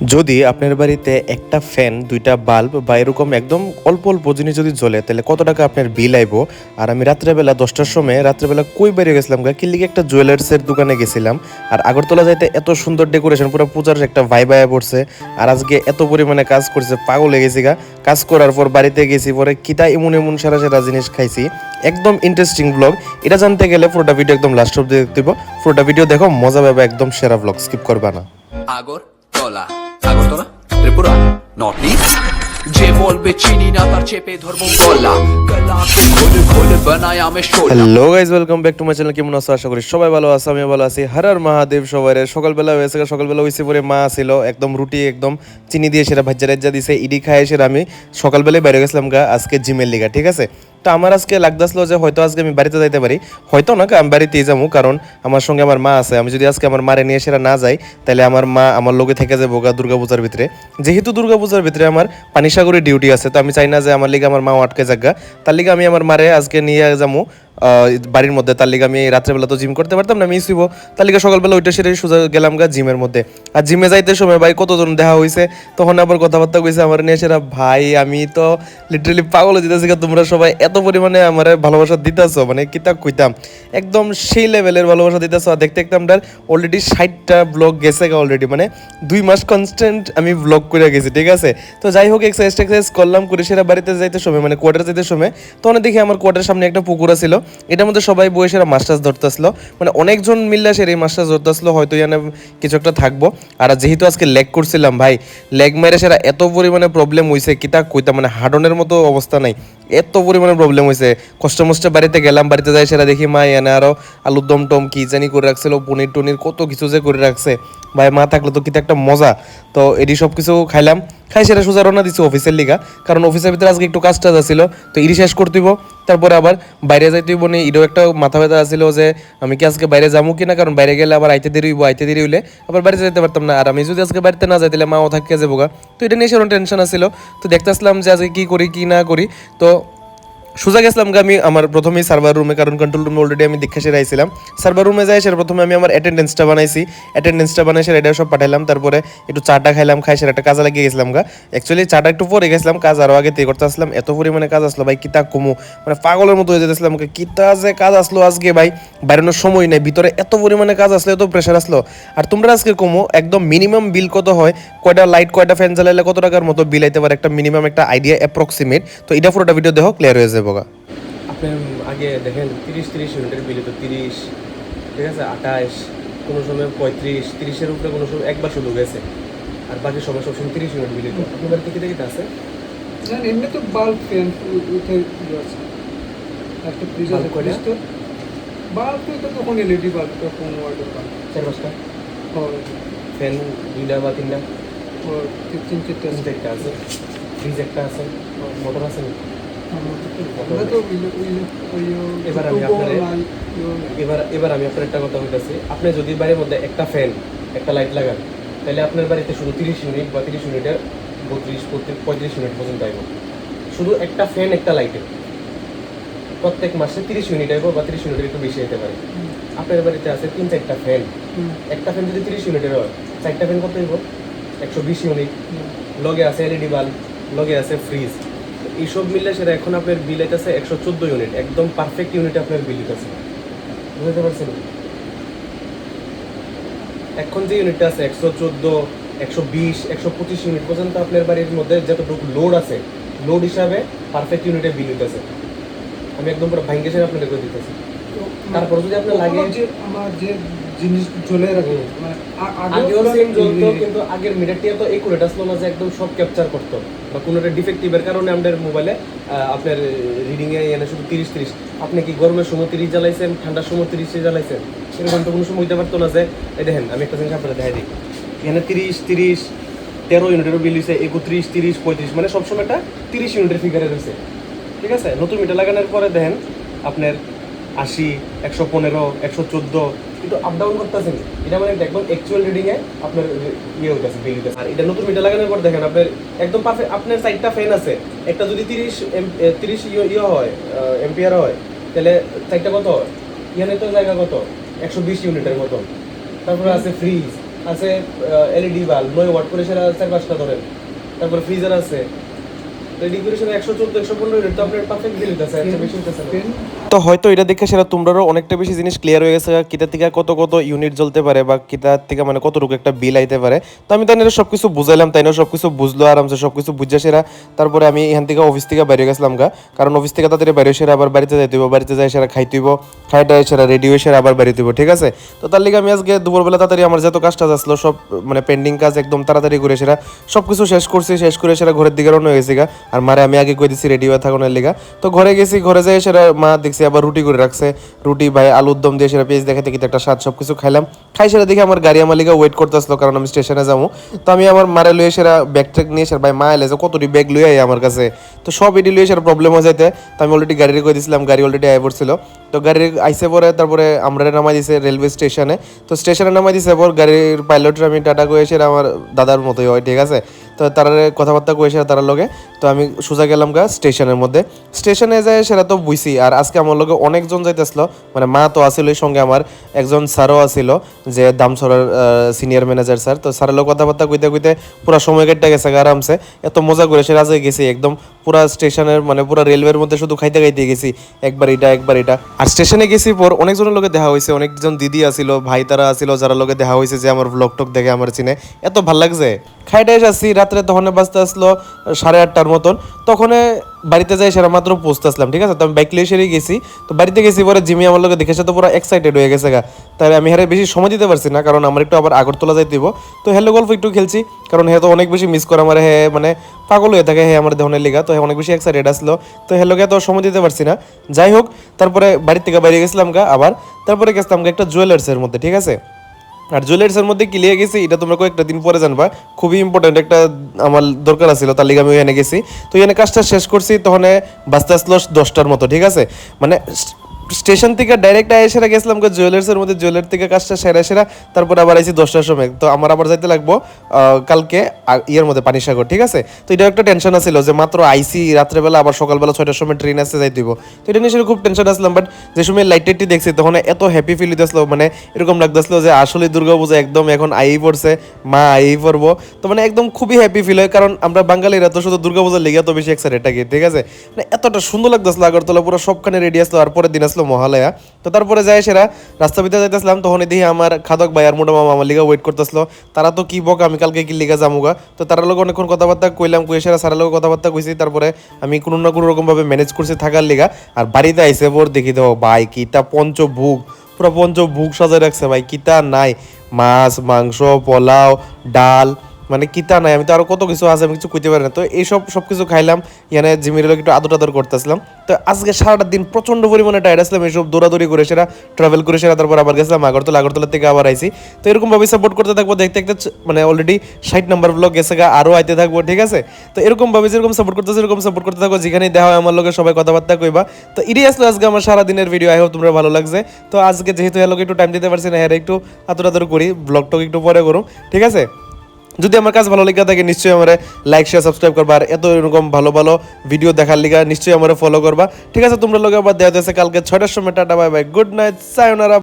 যদি আপনার বাড়িতে একটা ফ্যান দুইটা বাল্ব বা এরকম একদম অল্প অল্প জিনিস যদি জ্বলে, তাহলে কত টাকা আপনার বিল আইবো? আর আমি রাত্রেবেলা দশটার সময় রাত্রেবেলা কই বেরিয়ে গেছিলাম গা? কিল্লিকে একটা জুয়েলার্সের দোকানে গেছিলাম। আর আগরতলা যাইতে এত সুন্দর ডেকোরেশন পুরো পূজার একটা ভাই ভাইয়া পড়ছে। আর আজকে এত পরিমাণে কাজ করছে, পাগল হয়ে গেছি গা। কাজ করার পর বাড়িতে গেছি, পরে কিতা এমন এমন সারা সেরা জিনিস খাইছি। একদম ইন্টারেস্টিং ব্লগ এটা জানতে গেলে পুরোটা ভিডিও একদম লাস্ট অব্দি দেখতে পুরোটা ভিডিও দেখো, মজা পাবে একদম সেরা ব্লগ স্কিপ করবা না। আগরতলা আগরতলা। ত্রিপুরা। নর্থ ইস্ট যে বলবে, চিনি না, তার চেপে ধরবো গলা hello guys welcome back to my channel কেমন আছো? আশা করি সবাই ভালো আছে আমি ভালো আছি। হর হর মহাদেব সবাই সকালবেলা হয়েছে সকালবেলা হয়েছে পরে মা ছিল। একদম রুটি, একদম চিনি দিয়ে সেটা ভাজ্যা রাজ্যা দিছে। ইডি খায় সেটা আমি সকালবেলায় বাইরে গেছিলাম গা, আজকে জিমের লিগা, ঠিক আছে? তো আমার আজকে লাগতেছিল যে হয়তো আজকে আমি বাড়িতে যাইতে পারি। হয়তো না, আমি বাড়িতেই যাব, কারণ আমার সঙ্গে আমার মা আছে। আমি যদি আজকে আমার মারে নিয়ে সেরা না যাই, তাহলে আমার মা আমার লোকে থেকে যাব গা দুর্গাপূজার ভিতরে। যেহেতু দুর্গাপূজার ভিতরে আমার পানিসাগরের ডিউটি আছে, তো আমি চাই না যে আমার লিগে আমার মা আটকে যাগা তার লিগে আমি আমার মারে আজকে নিয়ে যাব। বাড়ির মধ্যে তার লিগে আমি রাত্রেবেলা তো জিম করতে পারতাম না মিস হইব। তার লিগে সকালবেলা ওইটা সেটাই সোজা গেলাম গা জিমের মধ্যে। আর জিমে যাইতে সময় ভাই কতজন দেখা হয়েছে তখন আবার কথাবার্তা কইছে আমার নিয়ে সেরা ভাই আমি তো লিটারালি পাগল গা, তোমরা সবাই এত পরিমাণে আমার ভালোবাসা দিতেছো মানে কিতাব কইতাম? একদম সেই লেভেলের ভালোবাসা দিতেছো আর দেখতে দেখতে আমরা অলরেডি ষাটটা ব্লগ গেছে গা অলরেডি মানে দুই মাস কনস্ট্যান্ট আমি ব্লগ করে গেছি ঠিক আছে? তো যাই হোক এক্সারসাইজ টেক্সারসাইজ করলাম করে সেরা বাড়িতে যাইতে সময় মানে কোয়ার্টার যাইতে সময় তখন দেখি আমার কোয়ার্টার সামনে একটা পুকুর ছিল এটার মধ্যে সবাই বসে সেরা মাছ টাছ ধরতেছিল। মানে অনেকজন মিললে সেরা এই মাছ টাছ ধরতেছিল, হয়তো ইয়ানে কিছু একটা থাকব। আর যেহেতু আজকে লেগ করছিলাম ভাই, লেগ মেরে সেরা এত পরিমাণে প্রবলেম হয়েছে কিতা কইতা মানে হাডনের মতো অবস্থা নাই। এত পরিমাণে প্রবলেম হয়েছে কষ্ট মষ্ট বাড়িতে গেলাম, বাড়িতে যাই সেরা দেখি মা এনে আরও আলুর দম টম কি জানি করে রাখছিল, পনির টনির কত কিছু যে করে রাখছে। ভাই, মা থাকলে তো কিতা একটা মজা। তো এটি সব কিছু খাইলাম। খাই সেটা সোজা রওনা দিচ্ছি অফিসের লিগা। কারণ অফিসের ভিতরে আজকে একটু কাজ টাজ আছিল। তো ইডি শেষ করতেইব তারপরে আবার বাইরে যাইতে হইব নি। একটা মাথা ব্যথা আছিল যে আমি কি আজকে বাইরে যাব কিনা? কারণ বাইরে গেলে আবার আইতে দেরি হইব, আইতে দেরি হইলে আবার বাইরে যেতে পারতাম না। আর আমি যদি আজকে বাড়িতে না যাই, তাহলে মাও থাকিয়ে যাব তো এটা নিয়ে সেরকম টেনশন আছিল। তো দেখতেছিলাম যে আজকে কি করি, কি না করি। তো সোজা গেছিলাম আমি আমার প্রথমেই সার্ভার রুমে কারণ কন্ট্রোল রুমে অলরেডি আমি দেখে সেরে আইছিলাম। সার্ভার রুমে যাই সেটা প্রথমে আমি আমার অ্যাটেন্ডেন্সটা বানাইছি। অ্যাটেন্ডেন্সটা বানাই সেটা সব পাঠাইলাম। তারপরে একটু চাটা খাইলাম, খাই সেটা একটা কাজে লাগিয়ে গেছিলাম গা। অ্যাকচুয়ালি চাটা একটু পরে গেছিলাম, কাজ আরও আগে তে করতে আসলাম। এত পরিমাণে কাজ আসলো, ভাই, কিতা কমু? মানে পাগলের মতো হয়ে যেতেছিলাম কিতা যে কাজ আসলো আজকে, ভাই? বেরোনোর সময় নেই, ভিতরে এত পরিমাণে কাজ আসলো, এত প্রেশার আসলো। আর তোমরা আজকে কমো, একদম মিনিমাম বিল কত হয়? কয়টা লাইট কয়টা ফ্যান জ্বালাইলে কত টাকার মতো বিল আইতে পারে? একটা মিনিমাম একটা আইডিয়া অ্যাপ্রক্সিমেট তো এটা পুরোটা ভিডিও দেখো ক্লিয়ার হয়ে যাব। দেবোগা আপনি আগে দেখেন তিরিশ তিরিশ ইউনিটের বিলে তো তিরিশ ঠিক আছে? আঠাশ কোনো সময় পঁয়ত্রিশ তিরিশের উপরে কোনো সময় একবার শুধু গেছে আর বাকি সময় সবসময় তিরিশ ইউনিট বিলে তো। আপনার টিকিট থেকে আছে? এমনি তো ফ্যান উঠে কলেজ তো বাল্ব তখন বা তিনটা? আছে। ফ্রিজ একটা আছে। মোটর আছে এবার আমি আপনারে-। এবার এবার আমি আপনার একটা কথা বলতেছি। আপনি যদি বাড়ির মধ্যে একটা ফ্যান একটা লাইট লাগান তাহলে আপনার বাড়িতে শুধু তিরিশ ইউনিট বা তিরিশ ইউনিটের বত্রিশ পঁয়ত্রিশ ইউনিট পর্যন্ত আইব। শুধু একটা ফ্যান একটা লাইটের প্রত্যেক মাসে তিরিশ ইউনিট আইব বা তিরিশ ইউনিটের একটু বেশি হতে পারে। আপনার বাড়িতে আছে তিন চারটা ফ্যান একটা ফ্যান যদি তিরিশ ইউনিটের হয় চারটা ফ্যান কত হইব? একশো বিশ ইউনিট লগে আছে এলইডি বাল্ব লগে আছে ফ্রিজ এইসব মিললে সেটা এখন আপনার বিল আছে একশো চোদ্দ ইউনিট একদম পারফেক্ট ইউনিট আপনার বিল আছে বুঝতে পারছেন? এখন যে ইউনিটটা আছে একশো চোদ্দ একশো বিশ একশো পঁচিশ ইউনিট পর্যন্ত আপনার বাড়ির মধ্যে যতটুকু লোড আছে লোড হিসাবে পারফেক্ট ইউনিটে বিল হইতেছে আমি একদম পুরো ভাঙ্গেসে আপনাদের করে দিতেছি। তারপর যদি আপনার লাগে- আমার যে জিনিস চলে রাখে। মানে আগেও সেম এই- কিন্তু আগের মিটারটিয়া তো একুরেট আসলো না যে একদম সব ক্যাপচার করতো। বা কোনো একটা ডিফেক্টিভের কারণে আমাদের মোবাইলে আপনার রিডিংয়ে এনে শুধু তিরিশ তিরিশ। আপনি কি গরমের সময় তিরিশ জ্বালাইছেন, ঠান্ডার সময় তিরিশে জ্বালাইছেন? এরকম তো কোনো সময় হইতে পারতো না যে, এই দেখেন, আমি একটা জিনিস আপনার দেখাই দিই। এখানে তিরিশ তিরিশ, তেরো ইউনিটেরও বিল হয়েছে একত্রিশ তিরিশ পঁয়ত্রিশ মানে সবসময় একটা তিরিশ ইউনিটের ফিগারে রয়েছে। ঠিক আছে? নতুন মিটার লাগানোর পরে দেখেন, আপনার আশি, একশো পনেরো, একশো চোদ্দ কিন্তু আপ ডাউন করতেছেন এটা মানে একদম অ্যাকচুয়াল রিডিং এ আপনার ইয়ে হইতেছে বিল হইতেছে। আর এটা নতুন মিটার লাগানোর পর দেখেন আপনার একদম পারফেক্ট আপনার চারটা ফ্যান আছে। একটা যদি তিরিশ তিরিশ ইয়ে হয় এম্পিয়ার হয় তাহলে চারটা কত ইয়ানে তো জায়গা কত? একশো বিশ ইউনিটের মতো। তারপরে আছে ফ্রিজ আছে এলইডি বাল্ব নয় ওয়াট করে সেটা চার পাঁচটা ধরেন। তারপরে ফ্রিজার আছে। রেডি একশো চোদ্দ একশো পনেরো ইউনিট তো আপনার পারফেক্ট বিল হইতেছে বেশি হইতেছে। তো হয়তো এটা দেখে সেটা তোমরাও অনেকটা বেশি জিনিস ক্লিয়ার হয়ে গেছে কিতা থেকে কত কত ইউনিট জ্বলতে পারে বা কিতা থেকে মানে কতটুকু একটা বিল আইতে পারে। তো আমি তাই সব কিছু বুঝাইলাম, তাই সব কিছু বুঝলো আরামসে সব কিছু বুঝে সেরা। তারপরে আমি এখান থেকে অফিস থেকে বাইরে গেছিলাম গা। কারণ অফিস থেকে তাড়াতাড়ি বাইরে সেরা আবার বাড়িতে যাইতে হইব, বাড়িতে যাই সেরা খাইতে হইব খাইটা সেরা রেডি হয়ে সেরা আবার বাড়িতে হইব, ঠিক আছে? তো তার লিগে আমি আজকে দুপুরবেলা তাড়াতাড়ি আমার যত কাজটা আসলো, সব মানে পেন্ডিং কাজ একদম তাড়াতাড়ি করে সেরা সব কিছু শেষ করছি, শেষ করে সেরা ঘরের দিকে রওনা হয়েছি গা। আর মারে আমি আগে কই দিছি রেডি হয়ে থাকুনের লিগা। তো ঘরে গেছি, ঘরে যাই সেরা মা দেখছি আবার রুটি করে রাখছে। রুটি, ভাই, আলুর দম দিয়ে সেটা পেঁয়াজ দেখাতে কিন্তু একটা স্বাদ সব কিছু খাইলাম। খাই সেটা দেখে আমার গাড়ি আমার লিগা ওয়েট করতে আসলো কারণ আমি স্টেশনে যাব। তো আমি আমার মারে লইয়ে সেরা ব্যাগ ট্যাগ নিয়ে সেরা ভাই, মা এলে যে কতটি ব্যাগ লইয়ে আই আমার কাছে। তো সব এটি লইয়ে সেরা প্রবলেম হয়ে যাইতে। তো আমি অলরেডি গাড়ি কই দিছিলাম, গাড়ি অলরেডি আয় পড়ছিল। তো গাড়ি আইসে পরে তারপরে আমরা নামাই দিছে রেলওয়ে স্টেশনে তো স্টেশনে নামাই দিছে পর গাড়ির পাইলটের আমি টাটা কয়ে এসে আমার দাদার মতোই হয়, ঠিক আছে? তো তারা কথাবার্তা কয়েছে তার লগে। তো আমি সোজা গেলাম গা স্টেশনের মধ্যে। স্টেশনে যায় সেটা তো বুঝছি, আর আজকে আমার লগে অনেকজন যাইতেছিল। মানে মা তো আসিল সঙ্গে আমার, একজন স্যারও আসিল যে দামসরার সিনিয়র ম্যানেজার স্যার। তো স্যারের লোক কথাবার্তা কইতে কইতে পুরো সময় কেটে গেছে আরামসে। এত মজা করে সে রাজে গেছি, একদম পুরা স্টেশনের মানে পুরা রেলওয়ের মধ্যে শুধু খাইতে খাইতে গেছি। একবার এটা একবার এটা। আর স্টেশনে গেছি পর অনেকজনের লোকে দেখা হয়েছে, অনেকজন দিদি আসিল, ভাই তারা আসিল, যারা লোকে দেখা হয়েছে যে আমার ব্লগ টক দেখে আমার চিনে। এত ভালো লাগছে। খাইটা এসে আসছি, রাত্রে তখন বাজতে আসলো সাড়ে আটটার মতন। তখন বাড়িতে যাই সেরা মাত্র পৌঁছতে আসলাম, ঠিক আছে? তো আমি বাইক লিয়ে সেরে গেছি। তো বাড়িতে গেছি পরে জিমি আমার লোকে দেখে সে তো পুরো এক্সাইটেড হয়ে গেছে গা। তাই আমি হারে বেশি সময় দিতে পারছি না, কারণ আমার একটু আবার আগরতলা যাইতে দিব তো হ্যালো গল্প একটু খেলছি, কারণ হে তো অনেক বেশি মিস করে আমার, হে মানে পাগল হয়ে থাকে হে আমার দেহনের লিগা। তো হে অনেক বেশি এক্সাইটেড আসলো। তো হ্যালোকে তো সময় দিতে পারছি না। যাই হোক, তারপরে বাড়ি থেকে বাইরে গেছিলাম গা আবার। তারপরে গেছিলাম গা একটা জুয়েলার্সের মধ্যে, ঠিক আছে? আর জুয়েলার্সের মধ্যে কি লিয়ে গেছি, এটা তোমরা কয়েকটা দিন পরে জানবা। খুবই ইম্পর্টেন্ট একটা আমার দরকার আছিল তার লিগে আমি ওখানে গেছি। তো এখানে কাজটা শেষ করছি, তখন বাঁচতে আসলো দশটার মতো, ঠিক আছে? মানে স্টেশন থেকে ডাইরেক্ট আয় সেরা গেছিলাম জুয়েলার্সের মধ্যে জুয়েলার থেকে কাজটা সেরা সেরা, তারপর আবার আইছি দশটার সময় তো আমার আবার যাইতে লাগবো কালকে ইয়ের মধ্যে, পানিসাগর, ঠিক আছে? তো এটা একটা টেনশন আছিল যে মাত্র আইসি রাত্রেবেলা, আবার সকালবেলা ছয়টার সময় ট্রেন আসতে যাই দিব। তো এটা নিয়ে খুব টেনশন আসলাম বাট যে সময় লাইট দেখছি, তখন এত হ্যাপি ফিল হইতেছিল মানে এরকম লাগতেছিল যে আসলে দুর্গাপূজা একদম এখন আই পড়ছে, মা আই পড়ব। তো মানে একদম খুবই হ্যাপি ফিল হয়, কারণ আমরা বাঙালিরা তো শুধু দুর্গাপূজার লেগে এত বেশি এক্সাইটেড থাকি, ঠিক আছে? মানে এতটা সুন্দর লাগতেছিল, আগরতলা পুরো সবখানে রেডি আসলো আর পরের দিন আসলো মহালয়া। তো তারপরে যাই সেরা, রাস্তা ভিতরে যাইতেছিলাম তখন দেখি আমার খাদক ভাই আর মোটা মামা আমার লিগা ওয়েট করতেছিল। তারা তো কি বক, আমি কালকে কি লিগা যামুগা? তো তার লোক অনেকক্ষণ কথাবার্তা কইলাম কই সেরা সারা লোক কথাবার্তা কইছি, তারপরে আমি কোনো না কোনো রকম ভাবে ম্যানেজ করছি থাকার লিগা। আর বাড়িতে আইসে পর দেখি তো ভাই কিতা পঞ্চভোগ, পুরো পঞ্চভোগ সাজায় রাখছে ভাই কিতা নাই। মাছ, মাংস, পোলাও, ডাল মানে কিতা নাই, আমি তো আরও কত কিছু আছে আমি কিছু কইতে পারি না। তো এইসব সব কিছু খাইলাম এখানে জিমির লোক একটু আদর আদর করতেছিলাম। তো আজকে সারাটা দিন প্রচণ্ড পরিমাণে টায়ার্ড আসলাম, এইসব দৌড়াদৌড়ি করে সেরা ট্রাভেল করে সেরা, তারপর আবার গেছিলাম আগরতলা আগরতলা থেকে আবার আইছি। তো এরকম ভাবে সাপোর্ট করতে থাকব, দেখতে দেখতে মানে অলরেডি ষাট নাম্বার ব্লগ গেছে গা আরও আইতে থাকব, ঠিক আছে? তো এরকম ভাবে যেরকম সাপোর্ট করতেছে এরকম সাপোর্ট করতে থাকব যেখানে দেখা হয় আমার লোকের সবাই কথাবার্তা কইবা। তো এটাই আসলে আজকে আমার সারা দিনের ভিডিও আই হোপ তোমরা ভালো লাগছে। তো আজকে যেহেতু হ্যালোকে একটু টাইম দিতে পারছি না হ্যাঁ একটু আতর আদর করি ব্লগ টক একটু পরে করুন ঠিক আছে? যদি আমার কাজ ভালো লেগে থাকে, নিশ্চয়ই আমার লাইক শেয়ার সাবস্ক্রাইব করবা। আর এত এরকম ভালো ভালো ভিডিও দেখার লিগা নিশ্চয়ই আমার ফলো করবা। ঠিক আছে, তোমরা লোক আবার দেওয়া যাচ্ছে কালকে ছয়টার সময়। Tata bye bye good night sayonara